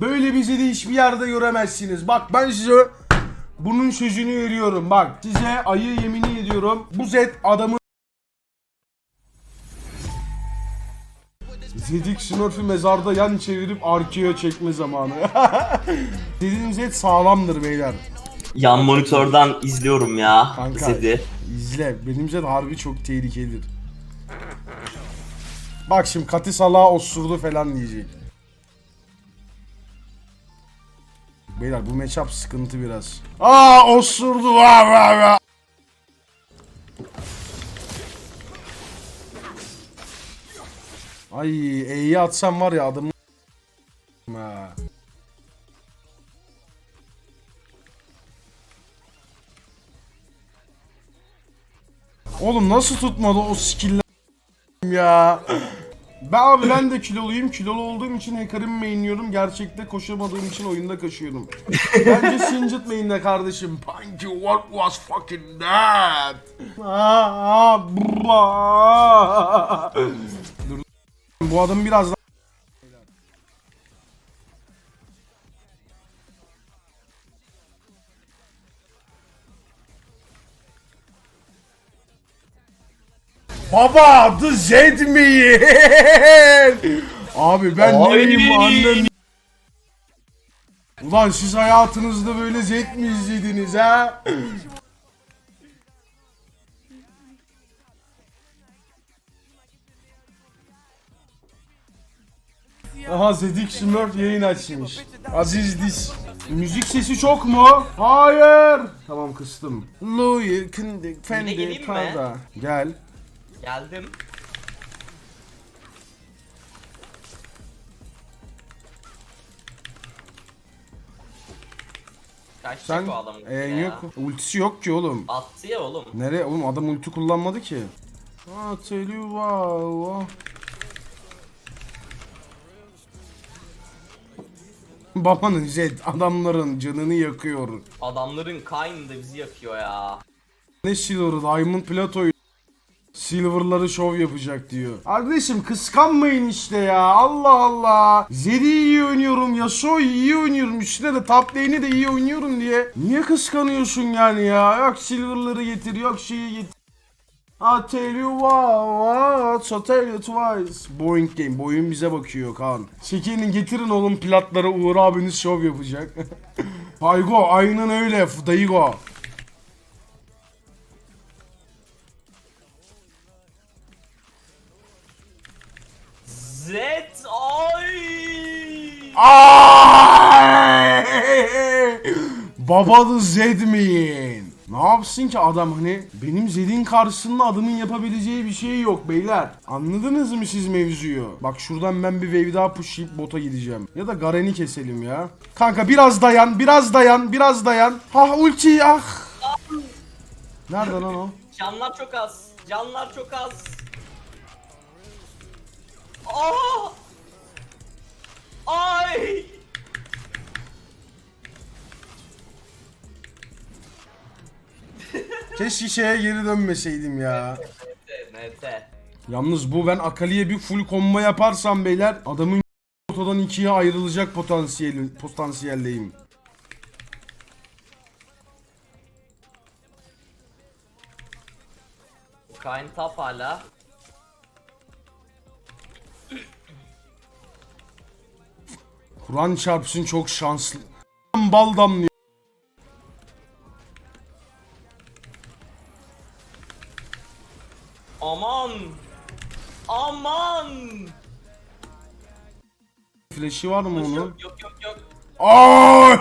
Böyle bizi de hiçbir yerde göremezsiniz. Bak ben size bunun sözünü veriyorum. Bak size ayı yemini ediyorum. Bu Zed adamı Zedik Smurf'ü mezarda yan çevirip arkaya çekme zamanı. Dediğim Zed sağlamdır beyler. Yan monitörden izliyorum ya Kanka. Zed'i. İzle. Benim Zed harbi çok tehlikelidir. Bak şimdi Kati Salah osurdu falan diyecek. Beyler bu matchup sıkıntı biraz. Aa osurdu vah vah vah. Ay E'yi atsam var ya adım ha. Oğlum nasıl tutmadı o skill'ler ya. Ben abi ben de kiloluyum. Kilolu olduğum için hacker'ımı mainliyorum. Gerçekte koşamadığım için oyunda kaçıyorum. Bence Singed mainle kardeşim. Punky what was fucking that? Aa, bra. Dur. Bu adam biraz daha Baba the Zed mi? Abi ben Ay. neyim annem? Ulan siz hayatınızda böyle Zed mi izlediniz ha? Aha Zedik Smurf yayın açmış. Aziz Dis. Müzik sesi çok mu? Hayır. Tamam kıstım. Louis, mi? Prada. Gel. Geldim. Kaçacak Sen o adam e, ya. yok. Ultisi yok ki oğlum. Attı ya oğlum. Nereye oğlum adam ulti kullanmadı ki. Ha tell you wow. Babanın Zed adamların canını yakıyor. Adamların Kayn da bizi yakıyor ya. Ne Silver'ı Diamond Plato'yu Silver'ları şov yapacak diyor. Kardeşim kıskanmayın işte ya. Allah Allah. Zed'i iyi oynuyorum. Yasuo'yu iyi oynuyorum. Üstüne de top lane'i de iyi oynuyorum diye. Niye kıskanıyorsun yani ya? Yok Silver'ları getir. Yok şeyi getir. I tell you what, I tell you twice. Boeing game, boyun bize bakıyor Kaan. Çekinin getirin oğlum platlara Uğur abiniz şov yapacak. Haygo, aynen öyle, Daygo. Zed ay. Babalı Zedmin. Ne yapsın ki adam hani benim Zed'in karşısında adamın yapabileceği bir şey yok beyler. Anladınız mı siz mevzuyu? Bak şuradan ben bir wave daha pushlayıp bota gideceğim. Ya da Garen'i keselim ya. Kanka biraz dayan, biraz dayan, biraz dayan. Ha ulti ah. Nerede lan o? Canlar çok az. Canlar çok az. Keşke şeye geri dönmeseydim ya. NT. Yalnız bu ben Akali'ye bir full combo yaparsam beyler adamın ortadan ikiye ayrılacak potansiyeli potansiyeldeyim. Kayn tap hala. Kur'an çarpsın çok şanslı. Bal damlıyor. Flash'i var mı onun? Yok yok yok yok. Aa!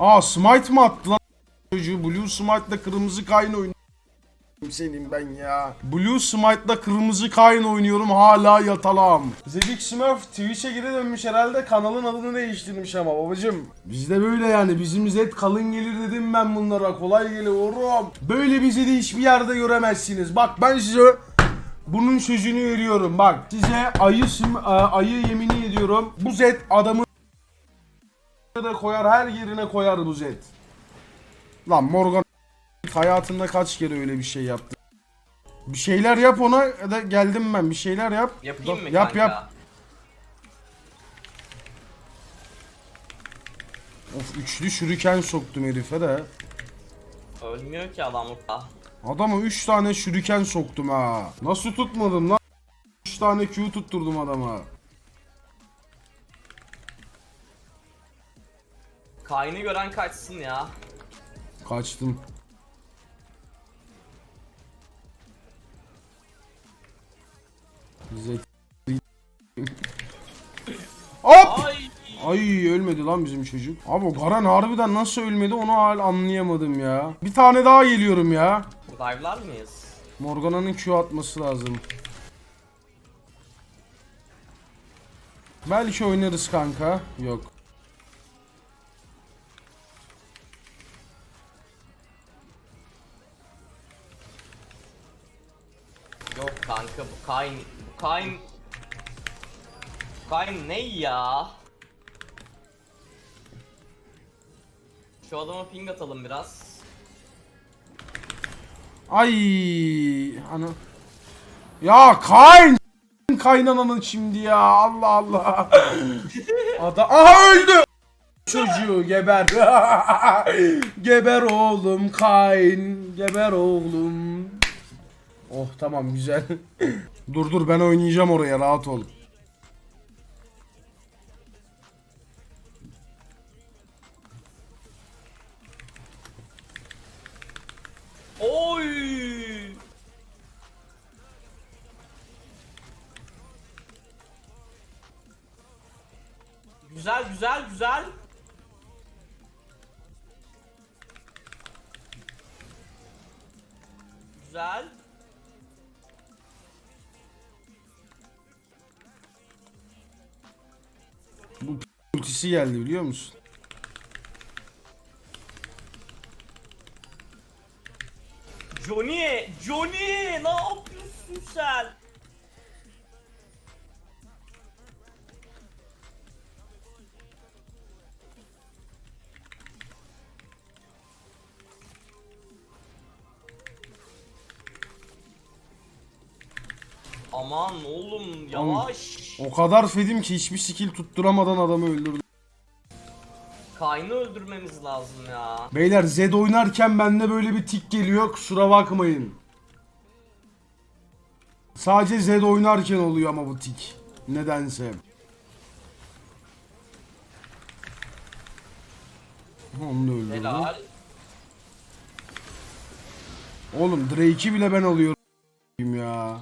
Aa smite mı attı lan çocuğu? Blue smite'la kırmızı kayn oynuyorum senin ben ya. Blue smite'la kırmızı kayn oynuyorum hala yatalam. Zedik Smurf Twitch'e geri dönmüş herhalde kanalın adını değiştirmiş ama babacım. Bizde böyle yani bizim Zed kalın gelir dedim ben bunlara kolay geliyorum. Böyle bizi de hiçbir yerde göremezsiniz. Bak ben size bunun sözünü veriyorum bak. Size ayı sim, e, ayı yemini ediyorum. Bu Zed adamı da koyar her yerine koyar bu Zed. Lan Morgan hayatında kaç kere öyle bir şey yaptı? Bir şeyler yap ona ya da geldim ben bir şeyler yap. Yapayım mı Yap kanka? yap. Of üçlü şuriken soktum herife de. Ölmüyor ki adam orada. Adama 3 tane şuriken soktum ha. Nasıl tutmadım lan? 3 tane Q tutturdum adama. Kayn'ı gören kaçsın ya. Kaçtım. Bize Hop! Ay. Ay ölmedi lan bizim çocuk. Abi o Garen harbiden nasıl ölmedi onu hala anlayamadım ya. Bir tane daha geliyorum ya. Dive'lar mıyız? Morgana'nın Q atması lazım. Belki oynarız kanka. Yok. Yok kanka bu Kayn. Bu Kayn. Bu Kayn ne ya? Şu adama ping atalım biraz. Ay ana. Ya kayn kaynananın şimdi ya Allah Allah. Ada aha öldü. Çocuğu geber. geber oğlum kayn. Geber oğlum. Oh tamam güzel. dur dur ben oynayacağım oraya rahat ol. Oy! Güzel güzel güzel. Güzel. Bu ultisi geldi biliyor musun? Aman oğlum yavaş. O kadar fedim ki hiçbir skill tutturamadan adamı öldürdüm. Kayn'ı öldürmemiz lazım ya. Beyler Zed oynarken bende böyle bir tik geliyor kusura bakmayın. Sadece Zed oynarken oluyor ama bu tik. Nedense. Onu da öldürdüm. Helal. Oğlum Drake'i bile ben alıyorum ya.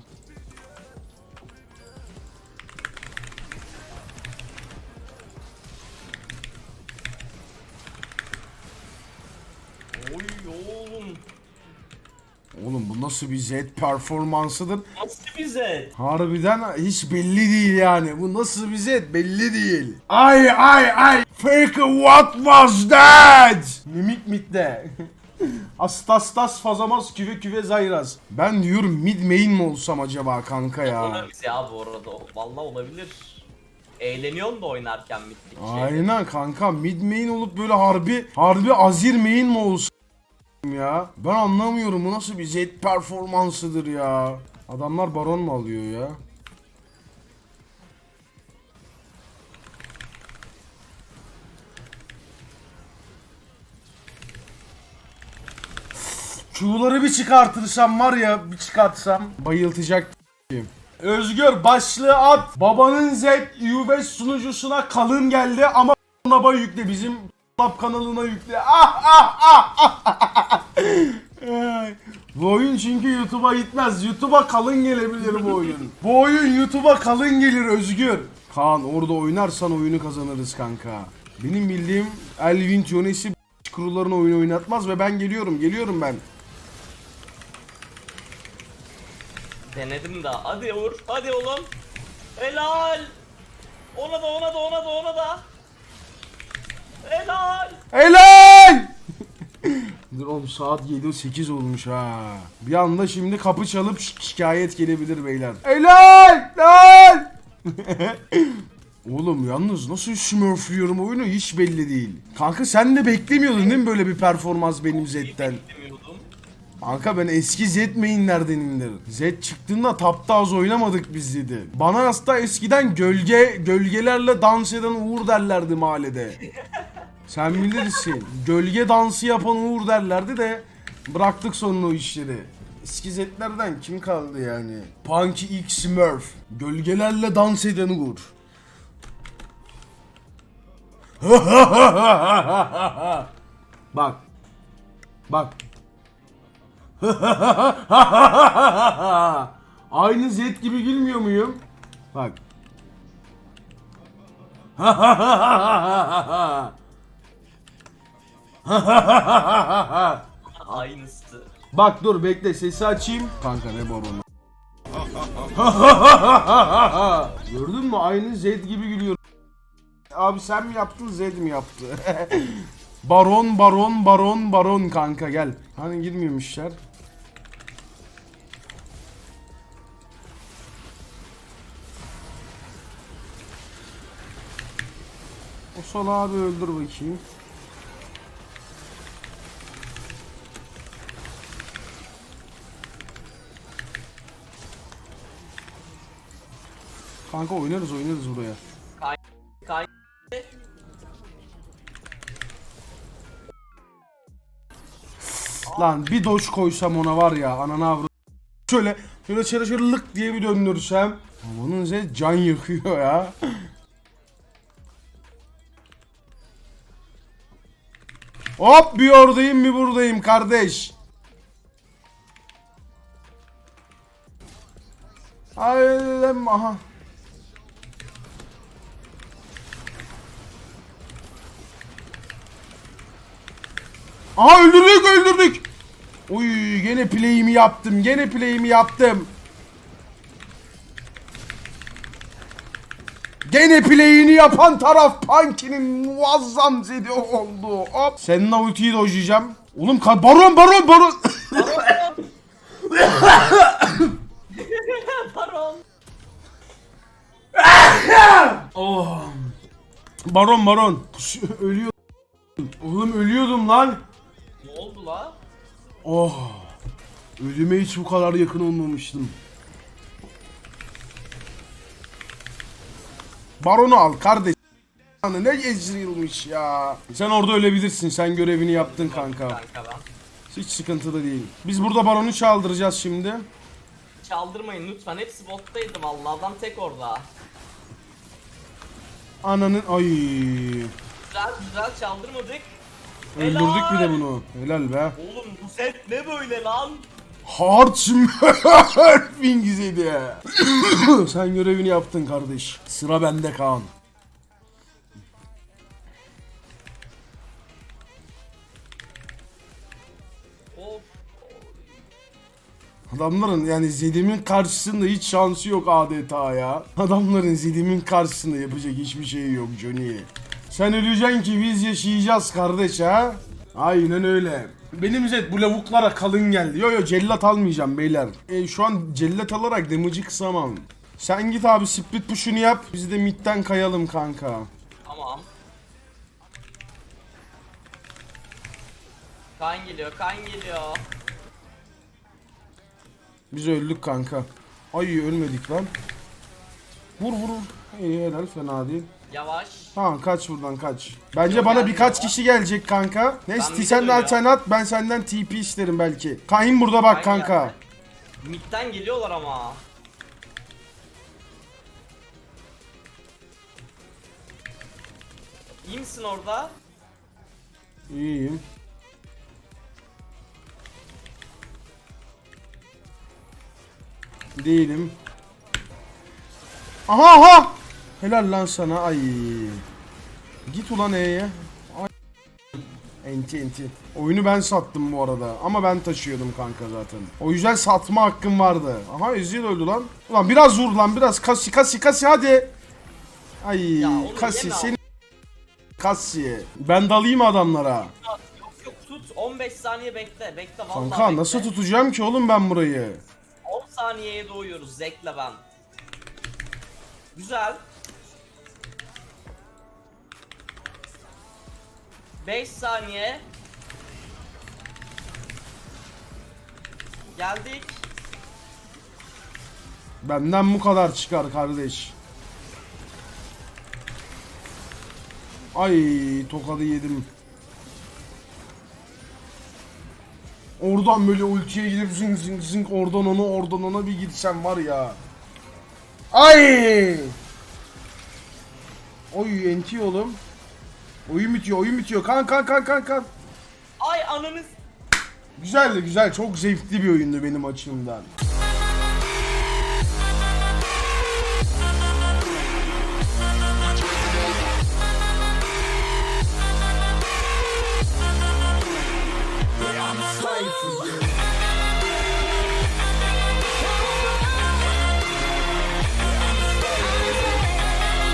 Oy oğlum. Oğlum bu nasıl bir Zed performansıdır? Nasıl bize? Harbiden hiç belli değil yani. Bu nasıl bir Zed belli değil. Ay ay ay. Fake what was that? Mimik mitte. Astastas fazamas küve küve zayras. Ben diyorum mid main mi olsam acaba kanka ya? Olabilir ya bu arada. Vallahi olabilir. Eğleniyorsun da oynarken şey. Aynen kanka mid main olup böyle harbi harbi azir main mi olsam ya? Ben anlamıyorum bu nasıl bir Zed performansıdır ya? Adamlar baron mu alıyor ya? Q'ları bir çıkartırsam var ya bir çıkartsam bayıltacak Özgür başlığı at. Babanın Z U5 sunucusuna kalın geldi ama naba yükle bizim kanalına yükle. Ah ah ah ah, ah. Bu oyun çünkü YouTube'a gitmez. YouTube'a kalın gelebilir bu oyun. Bu oyun YouTube'a kalın gelir Özgür. Kaan orada oynarsan oyunu kazanırız kanka. Benim bildiğim Elvin Tionesi kurularına oyun oynatmaz ve ben geliyorum geliyorum ben. Denedim de. Hadi Uğur. Hadi oğlum. Helal. Ona da ona da ona da ona da. Helal. Helal! Oğlum saat 7.08 olmuş ha. Bir anda şimdi kapı çalıp şi- şikayet gelebilir beyler. Helal! Helal! oğlum yalnız nasıl smurfluyorum oyunu hiç belli değil. Kanka sen de beklemiyordun değil mi böyle bir performans benim? Beklemiyordum. Kanka ben eski Z mainlerdenindir. Z çıktığında tapta az oynamadık biz dedi. Bana hasta eskiden gölge gölgelerle dans eden Uğur derlerdi mahallede. Sen bilirsin. Gölge dansı yapan Uğur derlerdi de bıraktık sonra o işleri. Eski Z'lerden kim kaldı yani? Punky X Smurf. Gölgelerle dans eden Uğur. Bak. Bak. Aynı Z gibi gülmüyor muyum? Bak. Aynısı. Bak dur bekle sesi açayım. Kanka ne baronu. Gördün mü? Aynı Z gibi gülüyor. Abi sen mi yaptın Z mi yaptı? baron baron baron baron kanka gel. Hani girmiyormuşlar. O sol abi öldür bakayım. Kanka oynarız oynarız buraya. Lan bir doş koysam ona var ya ananı avru. Şöyle şöyle şöyle şöyle lık diye bir döndürsem. Onun ze can yakıyor ya. Hop bir oradayım bir buradayım kardeş. Hayır aha. Aha öldürdük öldürdük. Uy gene play'imi yaptım. Gene play'imi yaptım. Gene play'ini yapan taraf Punky'nin muazzam zedi oldu. Hop. Senin ultiyi dojlayacağım. Oğlum baron baron baron. Baron. oh. Baron baron. Ölüyordum. Oğlum ölüyordum lan. Ne oldu la? Oh. Ölüme hiç bu kadar yakın olmamıştım. Baronu al kardeş. Ne ezrilmiş ya. Sen orada ölebilirsin. Sen görevini yaptın kanka. Kanka ben. Hiç sıkıntı da değil. Biz burada baronu çaldıracağız şimdi. Çaldırmayın lütfen. Hepsi bottaydı vallahi. Adam tek orada. Ananın ay. Güzel güzel çaldırmadık. Öldürdük bir de bunu. Helal be. Oğlum bu set ne böyle lan? Hard Smurfing izledi. Sen görevini yaptın kardeş. Sıra bende Kaan. Adamların yani Zedim'in karşısında hiç şansı yok adeta ya. Adamların Zedim'in karşısında yapacak hiçbir şey yok Johnny. Sen öleceksin ki biz yaşayacağız kardeş ha. Aynen öyle. Benim Zed bu lavuklara kalın geldi. Yo yo cellat almayacağım beyler. E, şu an cellat alarak damage'i kısamam. Sen git abi split push'unu yap. Biz de midden kayalım kanka. Tamam. Kan geliyor, kan geliyor. Biz öldük kanka. Ay ölmedik lan. Vur vur. vur. İyi helal fena değil. Yavaş. Tamam kaç buradan kaç. Bence Yok, bana birkaç ya. kişi gelecek kanka. Ne Ben biliyorum de sen at ben senden TP isterim belki. Kahin burada bak Kan kanka. Mid'den geliyorlar ama. İyi misin orada? İyiyim. Değilim. Aha aha. Helal lan sana ay. Git ulan E'ye. Enti enti. Oyunu ben sattım bu arada ama ben taşıyordum kanka zaten. O yüzden satma hakkım vardı. Aha Ezreal öldü lan. Ulan biraz vur lan biraz kasi kasi kasi hadi. Ay Ya kasi seni kasi. Ben dalayım adamlara. Yok yok tut 15 saniye bekle bekle vallahi Kanka bekle. nasıl tutacağım ki oğlum ben burayı? 10 saniyeye doğuyoruz Zek'le ben. Güzel. 5 saniye. Geldik. Benden bu kadar çıkar kardeş. Ay tokadı yedim. Oradan böyle ultiye gidip zing zing zing oradan ona oradan ona bir gitsem var ya. Ay! Oy enti oğlum. Oyun bitiyor oyun bitiyor kan kan kan kan kan. Ay ananız. Güzeldi güzel çok zevkli bir oyundu benim açımdan.